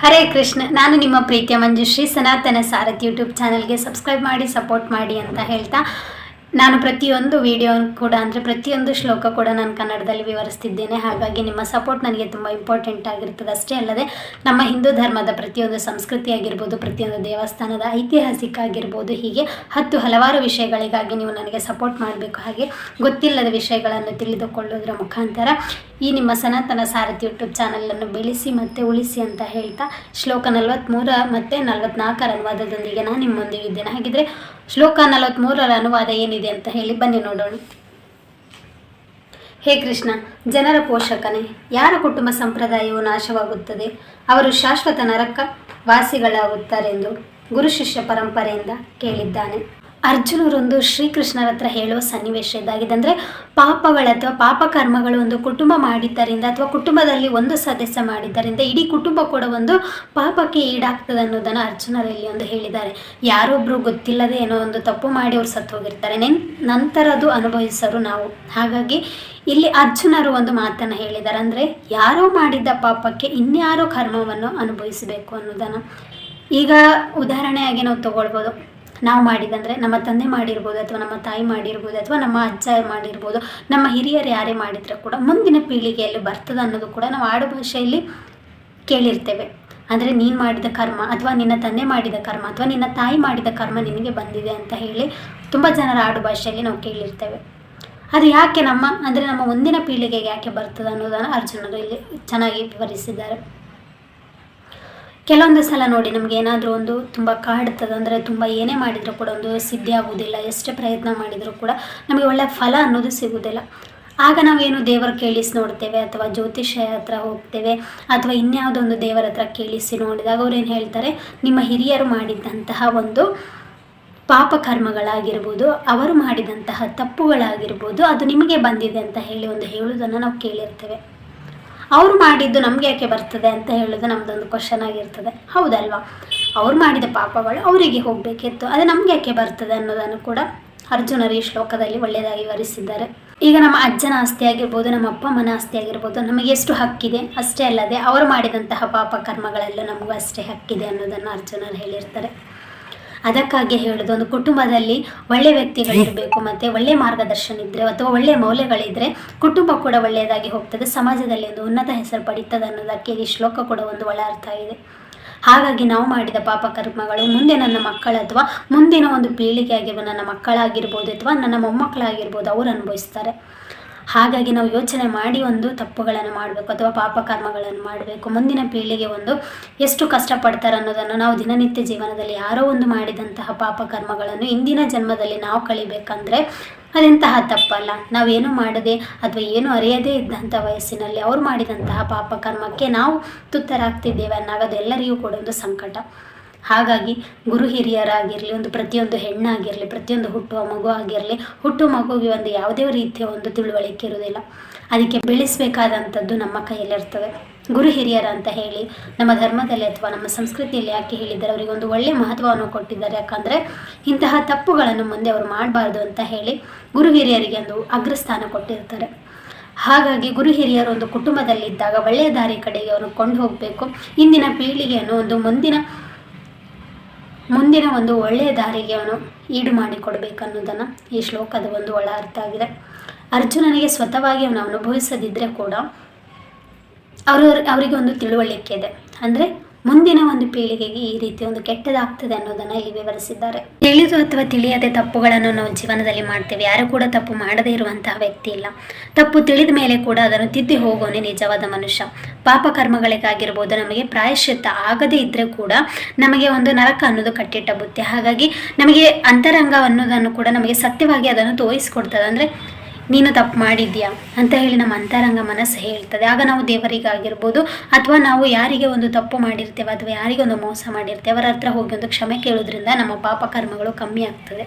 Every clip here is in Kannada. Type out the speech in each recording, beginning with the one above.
ಹರೇ ಕೃಷ್ಣ, ನಾನು ನಿಮ್ಮ ಪ್ರೀತಿಯ ಮಂಜುಶ್ರೀ, ಸನಾತನ ಸಾರಥಿ ಯೂಟ್ಯೂಬ್ ಚಾನಲ್ಗೆ ಸಬ್ಸ್ಕ್ರೈಬ್ ಮಾಡಿ, ಸಪೋರ್ಟ್ ಮಾಡಿ ಅಂತ ಹೇಳ್ತಾ ನಾನು ಪ್ರತಿಯೊಂದು ವಿಡಿಯೋ ಕೂಡ ಅಂದರೆ ಪ್ರತಿಯೊಂದು ಶ್ಲೋಕ ಕೂಡ ನಾನು ಕನ್ನಡದಲ್ಲಿ ವಿವರಿಸ್ತಿದ್ದೇನೆ. ಹಾಗಾಗಿ ನಿಮ್ಮ ಸಪೋರ್ಟ್ ನನಗೆ ತುಂಬ ಇಂಪಾರ್ಟೆಂಟ್ ಆಗಿರ್ತದೆ. ಅಷ್ಟೇ ಅಲ್ಲದೆ, ನಮ್ಮ ಹಿಂದೂ ಧರ್ಮದ ಪ್ರತಿಯೊಂದು ಸಂಸ್ಕೃತಿ ಆಗಿರ್ಬೋದು, ಪ್ರತಿಯೊಂದು ದೇವಸ್ಥಾನದ ಐತಿಹಾಸಿಕ ಆಗಿರ್ಬೋದು, ಹೀಗೆ ಹತ್ತು ಹಲವಾರು ವಿಷಯಗಳಿಗಾಗಿ ನೀವು ನನಗೆ ಸಪೋರ್ಟ್ ಮಾಡಬೇಕು. ಹಾಗೆ ಗೊತ್ತಿಲ್ಲದ ವಿಷಯಗಳನ್ನು ತಿಳಿದುಕೊಳ್ಳೋದ್ರ ಮುಖಾಂತರ ಈ ನಿಮ್ಮ ಸನಾತನ ಸಾರಥಿ ಯೂಟ್ಯೂಬ್ ಚಾನಲನ್ನು ಬೆಳೆಸಿ ಮತ್ತು ಉಳಿಸಿ ಅಂತ ಹೇಳ್ತಾ, ಶ್ಲೋಕ ನಲವತ್ತ್ಮೂರ ಮತ್ತು ನಲವತ್ನಾಲ್ಕರ ಅನುವಾದದೊಂದಿಗೆ ನಾನು ನಿಮ್ಮೊಂದಿಗೆ ಇದ್ದೇನೆ. ಹಾಗಿದ್ರೆ ಶ್ಲೋಕ ನಲವತ್ತ್ಮೂರರ ಅನುವಾದ ಏನಿದೆ ಅಂತ ಹೇಳಿ ಬನ್ನಿ ನೋಡೋಣ. ಹೇ ಕೃಷ್ಣ, ಜನರ ಪೋಷಕನೇ, ಯಾರ ಕುಟುಂಬ ಸಂಪ್ರದಾಯವು ನಾಶವಾಗುತ್ತದೆ? ಅವರು ಶಾಶ್ವತ ನರಕ ವಾಸಿಗಳಾಗುತ್ತಾರೆಂದು ಗುರು ಶಿಷ್ಯ ಪರಂಪರೆಯಿಂದ ಕೇಳಿದ್ದಾನೆ. ಅರ್ಜುನರೊಂದು ಶ್ರೀಕೃಷ್ಣರ ಹತ್ರ ಹೇಳುವ ಸನ್ನಿವೇಶ ಇದಾಗಿದೆ. ಅಂದರೆ ಪಾಪಗಳ ಅಥವಾ ಪಾಪಕರ್ಮಗಳು ಒಂದು ಕುಟುಂಬ ಮಾಡಿದ್ದರಿಂದ ಅಥವಾ ಕುಟುಂಬದಲ್ಲಿ ಒಂದು ಸದಸ್ಯ ಮಾಡಿದ್ದರಿಂದ ಇಡೀ ಕುಟುಂಬ ಕೂಡ ಒಂದು ಪಾಪಕ್ಕೆ ಈಡಾಗ್ತದೆ ಅನ್ನೋದನ್ನು ಅರ್ಜುನರಲ್ಲಿ ಒಂದು ಹೇಳಿದ್ದಾರೆ. ಯಾರೊಬ್ಬರು ಗೊತ್ತಿಲ್ಲದೆ ಏನೋ ಒಂದು ತಪ್ಪು ಮಾಡಿ ಅವ್ರು ಸತ್ತು ಹೋಗಿರ್ತಾರೆ. ನೆನ್, ನಂತರ ಅದು ಅನುಭವಿಸರು ನಾವು. ಹಾಗಾಗಿ ಇಲ್ಲಿ ಅರ್ಜುನರು ಒಂದು ಮಾತನ್ನು ಹೇಳಿದ್ದಾರೆ. ಅಂದರೆ ಯಾರೋ ಮಾಡಿದ್ದ ಪಾಪಕ್ಕೆ ಇನ್ಯಾರೋ ಕರ್ಮವನ್ನು ಅನುಭವಿಸಬೇಕು ಅನ್ನೋದನ್ನು. ಈಗ ಉದಾಹರಣೆಯಾಗಿ ನಾವು ತಗೊಳ್ಬೋದು. ನಾವು ಮಾಡಿದಂದರೆ ನಮ್ಮ ತಂದೆ ಮಾಡಿರ್ಬೋದು ಅಥವಾ ನಮ್ಮ ತಾಯಿ ಮಾಡಿರ್ಬೋದು ಅಥವಾ ನಮ್ಮ ಅಜ್ಜ ಮಾಡಿರ್ಬೋದು, ನಮ್ಮ ಹಿರಿಯರು ಯಾರೇ ಮಾಡಿದರೆ ಕೂಡ ಮುಂದಿನ ಪೀಳಿಗೆಯಲ್ಲಿ ಬರ್ತದೆ ಅನ್ನೋದು ಕೂಡ ನಾವು ಆಡು ಭಾಷೆಯಲ್ಲಿ ಕೇಳಿರ್ತೇವೆ. ಅಂದರೆ ನೀನು ಮಾಡಿದ ಕರ್ಮ ಅಥವಾ ನಿನ್ನ ತಂದೆ ಮಾಡಿದ ಕರ್ಮ ಅಥವಾ ನಿನ್ನ ತಾಯಿ ಮಾಡಿದ ಕರ್ಮ ನಿನಗೆ ಬಂದಿದೆ ಅಂತ ಹೇಳಿ ತುಂಬ ಜನರ ಆಡು ಭಾಷೆಯಲ್ಲಿ ನಾವು ಕೇಳಿರ್ತೇವೆ. ಅದು ಯಾಕೆ ನಮ್ಮ, ಅಂದರೆ ನಮ್ಮ ಮುಂದಿನ ಪೀಳಿಗೆಗೆ ಯಾಕೆ ಬರ್ತದೆ ಅನ್ನೋದನ್ನು ಅರ್ಜುನರು ಇಲ್ಲಿ ಚೆನ್ನಾಗಿ ವಿವರಿಸಿದ್ದಾರೆ. ಕೆಲವೊಂದು ಸಲ ನೋಡಿ ನಮ್ಗೆ ಏನಾದರೂ ಒಂದು ತುಂಬ ಕಾಡ್ತದೆ ಅಂದರೆ ತುಂಬ ಏನೇ ಮಾಡಿದರೂ ಕೂಡ ಒಂದು ಸಿದ್ಧಿ ಆಗುವುದಿಲ್ಲ, ಎಷ್ಟು ಪ್ರಯತ್ನ ಮಾಡಿದರೂ ಕೂಡ ನಮಗೆ ಒಳ್ಳೆಯ ಫಲ ಅನ್ನೋದು ಸಿಗುವುದಿಲ್ಲ. ಆಗ ನಾವೇನು ದೇವರ ಕೇಳಿಸಿ ನೋಡ್ತೇವೆ ಅಥವಾ ಜ್ಯೋತಿಷ್ಯ ಹತ್ರ ಹೋಗ್ತೇವೆ ಅಥವಾ ಇನ್ಯಾವುದೋ ಒಂದು ದೇವರ ಹತ್ರ ಕೇಳಿಸಿ ನೋಡಿದಾಗ ಅವ್ರು ಏನು ಹೇಳ್ತಾರೆ, ನಿಮ್ಮ ಹಿರಿಯರು ಮಾಡಿದ್ದಂತಹ ಒಂದು ಪಾಪ ಕರ್ಮಗಳಾಗಿರ್ಬೋದು, ಅವರು ಮಾಡಿದಂತಹ ತಪ್ಪುಗಳಾಗಿರ್ಬೋದು, ಅದು ನಿಮಗೆ ಬಂದಿದೆ ಅಂತ ಹೇಳಿ ಒಂದು ಹೇಳುವುದನ್ನು ನಾವು ಕೇಳಿರ್ತೇವೆ. ಅವ್ರು ಮಾಡಿದ್ದು ನಮ್ಗೆ ಯಾಕೆ ಬರ್ತದೆ ಅಂತ ಹೇಳೋದು ನಮ್ಮದೊಂದು ಕ್ವಶನ್ ಆಗಿರ್ತದೆ. ಹೌದಲ್ವಾ? ಅವ್ರು ಮಾಡಿದ ಪಾಪಗಳು ಅವರಿಗೆ ಹೋಗಬೇಕಿತ್ತು. ಅದು ನಮ್ಗೆ ಯಾಕೆ ಬರ್ತದೆ ಅನ್ನೋದನ್ನು ಕೂಡ ಅರ್ಜುನರು ಈ ಶ್ಲೋಕದಲ್ಲಿ ಒಳ್ಳೆಯದಾಗಿ ವಿವರಿಸಿದ್ದಾರೆ. ಈಗ ನಮ್ಮ ಅಜ್ಜನ ಆಸ್ತಿ ಆಗಿರ್ಬೋದು, ನಮ್ಮ ಅಪ್ಪ ಅಮ್ಮನ ಆಸ್ತಿ ಆಗಿರ್ಬೋದು, ನಮಗೆ ಎಷ್ಟು ಹಕ್ಕಿದೆ? ಅಷ್ಟೇ ಅಲ್ಲದೆ ಅವರು ಮಾಡಿದಂತಹ ಪಾಪ ಕರ್ಮಗಳೆಲ್ಲ ನಮಗೂ ಅಷ್ಟೇ ಹಕ್ಕಿದೆ ಅನ್ನೋದನ್ನು ಅರ್ಜುನರು ಹೇಳಿರ್ತಾರೆ. ಅದಕ್ಕಾಗಿ ಹೇಳೋದು ಒಂದು ಕುಟುಂಬದಲ್ಲಿ ಒಳ್ಳೆ ವ್ಯಕ್ತಿಗಳಿರಬೇಕು ಮತ್ತೆ ಒಳ್ಳೆ ಮಾರ್ಗದರ್ಶನ ಇದ್ದರೆ ಅಥವಾ ಒಳ್ಳೆ ಮೌಲ್ಯಗಳಿದ್ರೆ ಕುಟುಂಬ ಕೂಡ ಒಳ್ಳೆಯದಾಗಿ ಹೋಗ್ತದೆ, ಸಮಾಜದಲ್ಲಿ ಒಂದು ಉನ್ನತ ಹೆಸರು ಪಡೀತದೆ ಅನ್ನೋದಕ್ಕೆ ಈ ಶ್ಲೋಕ ಕೂಡ ಒಂದು ಒಳ ಅರ್ಥ ಇದೆ. ಹಾಗಾಗಿ ನಾವು ಮಾಡಿದ ಪಾಪ ಕರ್ಮಗಳು, ಮುಂದೆ ನನ್ನ ಮಕ್ಕಳು ಅಥವಾ ಮುಂದಿನ ಒಂದು ಪೀಳಿಗೆ ಆಗಿರ್ಬೋದು ನನ್ನ ಮಕ್ಕಳಾಗಿರ್ಬೋದು ಅಥವಾ ನನ್ನ ಮೊಮ್ಮಕ್ಕಳಾಗಿರ್ಬೋದು, ಅವರು ಅನುಭವಿಸ್ತಾರೆ. ಹಾಗಾಗಿ ನಾವು ಯೋಚನೆ ಮಾಡಿ ಒಂದು ತಪ್ಪುಗಳನ್ನು ಮಾಡಬೇಕು ಅಥವಾ ಪಾಪಕರ್ಮಗಳನ್ನು ಮಾಡಬೇಕು. ಮುಂದಿನ ಪೀಳಿಗೆ ಒಂದು ಎಷ್ಟು ಕಷ್ಟಪಡ್ತಾರೆ ಅನ್ನೋದನ್ನು ನಾವು ದಿನನಿತ್ಯ ಜೀವನದಲ್ಲಿ ಯಾರೋ ಒಂದು ಮಾಡಿದಂತಹ ಪಾಪಕರ್ಮಗಳನ್ನು ಇಂದಿನ ಜನ್ಮದಲ್ಲಿ ನಾವು ಕಳಿಬೇಕಂದ್ರೆ ಅದೆಂತಹ ತಪ್ಪಲ್ಲ. ನಾವೇನು ಮಾಡದೆ ಅಥವಾ ಏನು ಅರಿಯದೇ ಇದ್ದಂಥ ವಯಸ್ಸಿನಲ್ಲಿ ಅವ್ರು ಮಾಡಿದಂತಹ ಪಾಪಕರ್ಮಕ್ಕೆ ನಾವು ತುತ್ತರಾಗ್ತಿದ್ದೇವೆ ಅನ್ನೋದು ಎಲ್ಲರಿಗೂ ಕೂಡ ಒಂದು ಸಂಕಟ. ಹಾಗಾಗಿ ಗುರು ಹಿರಿಯರಾಗಿರಲಿ, ಒಂದು ಪ್ರತಿಯೊಂದು ಹೆಣ್ಣಾಗಿರಲಿ, ಪ್ರತಿಯೊಂದು ಹುಟ್ಟುವ ಮಗು ಆಗಿರಲಿ ಹುಟ್ಟುವ ಮಗುವಿಗೆ ಒಂದು ಯಾವುದೇ ರೀತಿಯ ಒಂದು ತಿಳುವಳಿಕೆ ಇರುವುದಿಲ್ಲ. ಅದಕ್ಕೆ ಬೆಳೆಸಬೇಕಾದಂಥದ್ದು ನಮ್ಮ ಕೈಯಲ್ಲಿರ್ತವೆ. ಗುರು ಹಿರಿಯರ ಅಂತ ಹೇಳಿ ನಮ್ಮ ಧರ್ಮದಲ್ಲಿ ಅಥವಾ ನಮ್ಮ ಸಂಸ್ಕೃತಿಯಲ್ಲಿ ಯಾಕೆ ಹೇಳಿದ್ದಾರೆ, ಅವರಿಗೆ ಒಂದು ಒಳ್ಳೆಯ ಮಹತ್ವವನ್ನು ಕೊಟ್ಟಿದ್ದಾರೆ ಯಾಕಂದರೆ ಇಂತಹ ತಪ್ಪುಗಳನ್ನು ಮುಂದೆ ಅವರು ಮಾಡಬಾರ್ದು ಅಂತ ಹೇಳಿ ಗುರು ಹಿರಿಯರಿಗೆ ಒಂದು ಅಗ್ರಸ್ಥಾನ ಕೊಟ್ಟಿರ್ತಾರೆ. ಹಾಗಾಗಿ ಗುರು ಹಿರಿಯರು ಒಂದು ಕುಟುಂಬದಲ್ಲಿದ್ದಾಗ ಒಳ್ಳೆಯ ದಾರಿ ಕಡೆಗೆ ಅವರು ಕೊಂಡು ಹೋಗಬೇಕು ಇಂದಿನ ಪೀಳಿಗೆಯನ್ನು ಒಂದು ಮುಂದಿನ ಮುಂದಿನ ಒಂದು ಒಳ್ಳೆಯ ದಾರಿಗೆ ಅವನು ಈಡು ಮಾಡಿಕೊಡ್ಬೇಕನ್ನೋದನ್ನು ಈ ಶ್ಲೋಕದ ಒಂದು ಒಳ ಅರ್ಥ ಆಗಿದೆ. ಅರ್ಜುನನಿಗೆ ಸ್ವತವಾಗಿ ಅವನು ಅನುಭವಿಸದಿದ್ದರೆ ಕೂಡ ಅವರು ಅವರಿಗೆ ಒಂದು ತಿಳುವಳಿಕೆ ಇದೆ. ಅಂದರೆ ಮುಂದಿನ ಒಂದು ಪೀಳಿಗೆಗೆ ಈ ರೀತಿ ಒಂದು ಕೆಟ್ಟದಾಗ್ತದೆ ಅನ್ನೋದನ್ನು ಇಲ್ಲಿ ವಿವರಿಸಿದ್ದಾರೆ. ತಿಳಿದು ಅಥವಾ ತಿಳಿಯದೆ ತಪ್ಪುಗಳನ್ನು ನಾವು ಜೀವನದಲ್ಲಿ ಮಾಡ್ತೇವೆ. ಯಾರು ಕೂಡ ತಪ್ಪು ಮಾಡದೇ ಇರುವಂತಹ ವ್ಯಕ್ತಿ ಇಲ್ಲ. ತಪ್ಪು ತಿಳಿದ ಮೇಲೆ ಕೂಡ ಅದನ್ನು ತಿದ್ದಿ ಹೋಗೋನೇ ನಿಜವಾದ ಮನುಷ್ಯ. ಪಾಪ ಕರ್ಮಗಳಿಗಾಗಿರ್ಬೋದು, ನಮಗೆ ಪ್ರಾಯಶ್ಚಿತ್ತ ಆಗದೇ ಇದ್ದರೆ ಕೂಡ ನಮಗೆ ಒಂದು ನರಕ ಅನ್ನೋದು ಕಟ್ಟಿಟ್ಟ ಬುತ್ತಿ. ಹಾಗಾಗಿ ನಮಗೆ ಅಂತರಂಗ ಅನ್ನೋದನ್ನು ಕೂಡ ನಮಗೆ ಸತ್ಯವಾಗಿ ಅದನ್ನು ತೋರಿಸ್ಕೊಡ್ತದೆ. ಅಂದರೆ ನೀನು ತಪ್ಪು ಮಾಡಿದ್ಯಾ ಅಂತ ಹೇಳಿ ನಮ್ಮ ಅಂತರಂಗ ಮನಸ್ಸು ಹೇಳ್ತದೆ. ಆಗ ನಾವು ದೇವರಿಗಾಗಿರ್ಬೋದು ಅಥವಾ ನಾವು ಯಾರಿಗೆ ಒಂದು ತಪ್ಪು ಮಾಡಿರ್ತೇವೆ ಅಥವಾ ಯಾರಿಗೆ ಒಂದು ಮೋಸ ಮಾಡಿರ್ತೇವೆ, ಅವರ ಹತ್ರ ಹೋಗಿ ಒಂದು ಕ್ಷಮೆ ಕೇಳೋದ್ರಿಂದ ನಮ್ಮ ಪಾಪ ಕರ್ಮಗಳು ಕಮ್ಮಿ ಆಗ್ತದೆ.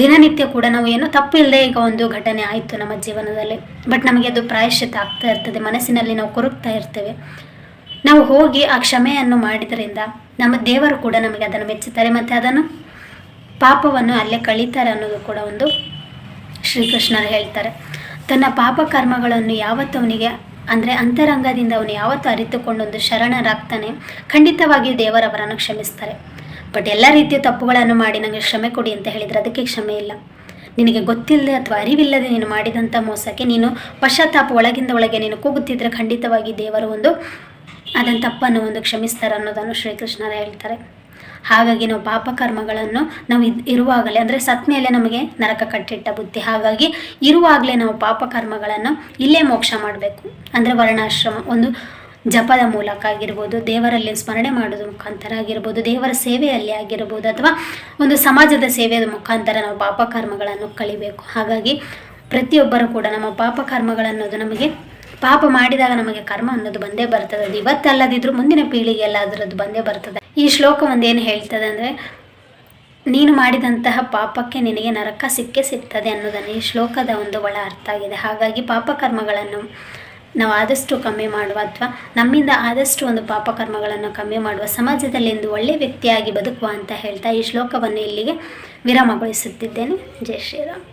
ದಿನನಿತ್ಯ ಕೂಡ ನಾವು ಏನೋ ತಪ್ಪಿಲ್ಲದೆ ಈಗ ಒಂದು ಘಟನೆ ಆಯಿತು ನಮ್ಮ ಜೀವನದಲ್ಲಿ. ಬಟ್ ನಮಗೆ ಅದು ಪ್ರಾಯಶ್ಚಿತ ಆಗ್ತಾ ಇರ್ತದೆ, ಮನಸ್ಸಿನಲ್ಲಿ ನಾವು ಕೊರಗ್ತಾ ಇರ್ತೇವೆ. ನಾವು ಹೋಗಿ ಆ ಕ್ಷಮೆಯನ್ನು ಮಾಡಿದ್ರಿಂದ ನಮ್ಮ ದೇವರು ಕೂಡ ನಮಗೆ ಅದನ್ನು ಮೆಚ್ಚುತ್ತಾರೆ ಮತ್ತು ಅದನ್ನು ಪಾಪವನ್ನು ಅಲ್ಲೇ ಕಳೀತಾರೆ ಅನ್ನೋದು ಕೂಡ ಒಂದು ಶ್ರೀಕೃಷ್ಣರು ಹೇಳ್ತಾರೆ, ತನ್ನ ಪಾಪ ಕರ್ಮಗಳನ್ನು ಯಾವತ್ತು ಅವನಿಗೆ ಅಂದರೆ ಅಂತರಂಗದಿಂದ ಅವನು ಯಾವತ್ತು ಅರಿತುಕೊಂಡು ಒಂದು ಶರಣರಾಗ್ತಾನೆ ಖಂಡಿತವಾಗಿ ದೇವರವರನ್ನು ಕ್ಷಮಿಸ್ತಾರೆ. ಬಟ್ ಎಲ್ಲ ರೀತಿಯ ತಪ್ಪುಗಳನ್ನು ಮಾಡಿ ನನಗೆ ಕ್ಷಮೆ ಕೊಡಿ ಅಂತ ಹೇಳಿದರೆ ಅದಕ್ಕೆ ಕ್ಷಮೆ ಇಲ್ಲ. ನಿನಗೆ ಗೊತ್ತಿಲ್ಲದೆ ಅಥವಾ ಅರಿವಿಲ್ಲದೆ ನೀನು ಮಾಡಿದಂಥ ಮೋಸಕ್ಕೆ ನೀನು ಪಶ್ಚಾತ್ತಾಪ ಒಳಗಿಂದ ಒಳಗೆ ನೀನು ಕೂಗುತ್ತಿದ್ದರೆ ಖಂಡಿತವಾಗಿ ದೇವರು ಒಂದು, ಅದನ್ನು ತಪ್ಪನ್ನು ಒಂದು ಕ್ಷಮಿಸ್ತಾರೆ ಅನ್ನೋದನ್ನು ಶ್ರೀಕೃಷ್ಣರ ಹೇಳ್ತಾರೆ. ಹಾಗಾಗಿ ನಾವು ಪಾಪ ಕರ್ಮಗಳನ್ನು ನಾವು ಇರುವಾಗಲೇ, ಅಂದರೆ ಸತ್ ಮೇಲೆ ನಮಗೆ ನರಕ ಕಟ್ಟಿಟ್ಟ ಬುದ್ಧಿ. ಹಾಗಾಗಿ ಇರುವಾಗಲೇ ನಾವು ಪಾಪ ಕರ್ಮಗಳನ್ನು ಇಲ್ಲೇ ಮೋಕ್ಷ ಮಾಡಬೇಕು. ಅಂದರೆ ವರ್ಣಾಶ್ರಮ, ಒಂದು ಜಪದ ಮೂಲಕ ಆಗಿರ್ಬೋದು, ದೇವರಲ್ಲಿ ಸ್ಮರಣೆ ಮಾಡೋದ್ರ ಮುಖಾಂತರ ಆಗಿರ್ಬೋದು, ದೇವರ ಸೇವೆಯಲ್ಲಿ ಆಗಿರ್ಬೋದು, ಅಥವಾ ಒಂದು ಸಮಾಜದ ಸೇವೆಯ ಮುಖಾಂತರ ನಾವು ಪಾಪ ಕರ್ಮಗಳನ್ನು ಕಳಿಬೇಕು. ಹಾಗಾಗಿ ಪ್ರತಿಯೊಬ್ಬರು ಕೂಡ ನಮ್ಮ ಪಾಪ ಕರ್ಮಗಳನ್ನೋದು ನಮಗೆ, ಪಾಪ ಮಾಡಿದಾಗ ನಮಗೆ ಕರ್ಮ ಅನ್ನೋದು ಬಂದೇ ಬರ್ತದೆ. ಅದು ಇವತ್ತಲ್ಲದಿದ್ರೂ ಮುಂದಿನ ಪೀಳಿಗೆಯಲ್ಲಾದರೂ ಅದರದ್ದು ಬಂದೇ ಬರ್ತದೆ. ಈ ಶ್ಲೋಕ ಒಂದೇನು ಹೇಳ್ತದೆ ಅಂದರೆ, ನೀನು ಮಾಡಿದಂತಹ ಪಾಪಕ್ಕೆ ನಿನಗೆ ನರಕ ಸಿಕ್ಕೇ ಸಿಗ್ತದೆ ಅನ್ನೋದನ್ನು ಈ ಶ್ಲೋಕದ ಒಂದು ಒಳ ಅರ್ಥ ಆಗಿದೆ. ಹಾಗಾಗಿ ಪಾಪಕರ್ಮಗಳನ್ನು ನಾವು ಆದಷ್ಟು ಕಮ್ಮಿ ಮಾಡುವ ಅಥವಾ ನಮ್ಮಿಂದ ಆದಷ್ಟು ಒಂದು ಪಾಪಕರ್ಮಗಳನ್ನು ಕಮ್ಮಿ ಮಾಡುವ ಸಮಾಜದಲ್ಲಿ ಒಂದು ಒಳ್ಳೆಯ ವ್ಯಕ್ತಿಯಾಗಿ ಬದುಕುವ ಅಂತ ಹೇಳ್ತಾ ಈ ಶ್ಲೋಕವನ್ನು ಇಲ್ಲಿಗೆ ವಿರಾಮಗೊಳಿಸುತ್ತಿದ್ದೇನೆ. ಜೈ ಶ್ರೀರಾಮ್.